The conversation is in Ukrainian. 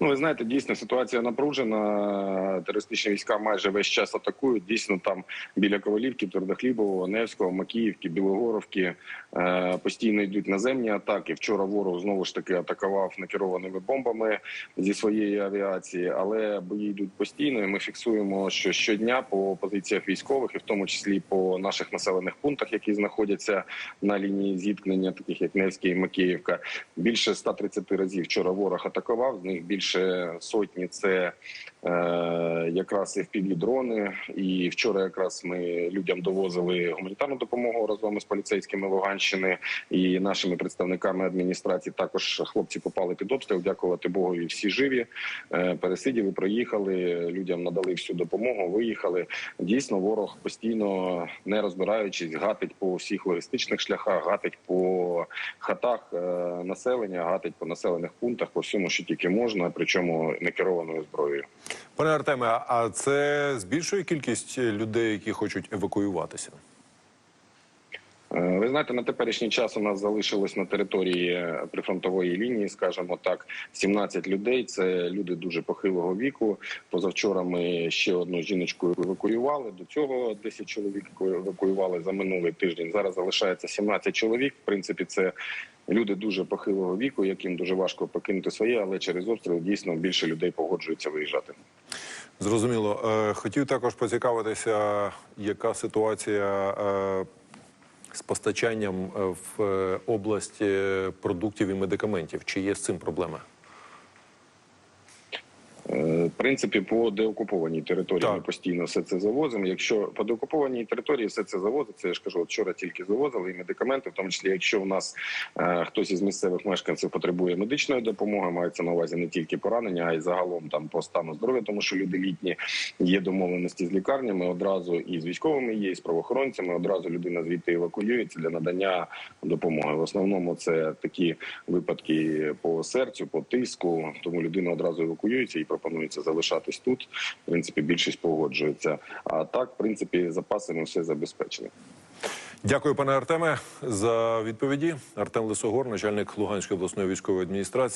Ну, ви знаєте, дійсно ситуація напружена. Терористичні війська майже весь час атакують. Дійсно, там біля Ковалівки, Твердохлібового, Невського, Макіївки, Білогоровки е, постійно йдуть наземні атаки. Вчора ворог знову ж таки атакував накерованими бомбами зі своєї авіації, але бої йдуть постійно. і Ми фіксуємо, що щодня по позиціях військових, і в тому числі по наших населених пунктах, які знаходяться на лінії зіткнення, таких як Невський і Макіївка, більше 130 разів вчора ворог атакував. З них більше сотні це е, якраз fpv дрони. І вчора якраз ми людям довозили гуманітарну допомогу разом із поліцейськими Луганщини і нашими представниками адміністрації. Також хлопці попали під обстріл. Дякувати Богу, і всі живі. Е, пересиділи, проїхали. Людям надали всю допомогу. Виїхали. Дійсно, ворог постійно не розбираючись, гатить по всіх логістичних шляхах, гатить по хатах е, населення, гатить по населених пунктах, по всьому, що тільки можна, причому не керованою зброєю. Пане Артеме, а це збільшує кількість людей, які хочуть евакуюватися? Е, Ви знаєте, на теперішній час у нас залишилось на території е, прифронтової лінії, скажімо так, 17 людей. Це люди дуже похилого віку. Позавчора ми ще одну жіночку евакуювали. До цього 10 чоловік евакуювали за минулий тиждень. Зараз залишається 17 чоловік. В принципі, це люди дуже похилого віку, яким дуже важко покинути своє, але через обстріл дійсно більше людей погоджуються виїжджати. Зрозуміло. Е, Хотів також поцікавитися, яка ситуація з постачанням е, в область області продуктів і медикаментів. Чи є з цим проблеми? Принципі, по деокупованій території Так. ми постійно все це завозимо. Якщо по деокупованій території все це завозиться, я ж кажу, от вчора тільки завозили і медикаменти, в тому числі, якщо в нас е, хтось із місцевих мешканців потребує медичної допомоги, мається на увазі не тільки поранення, а й загалом там по стану здоров'я, тому що люди літні є домовленості з лікарнями одразу і з військовими є, і з правоохоронцями. Одразу людина звідти евакуюється для надання допомоги. В основному це такі випадки по серцю, по тиску. Тому людина одразу евакуюється і пропонується залишатись тут. В принципі, більшість погоджується. А так, в принципі, запасами все забезпечено. Дякую, пане Артеме, за відповіді. Артем Лисогор, начальник Луганської обласної військової адміністрації.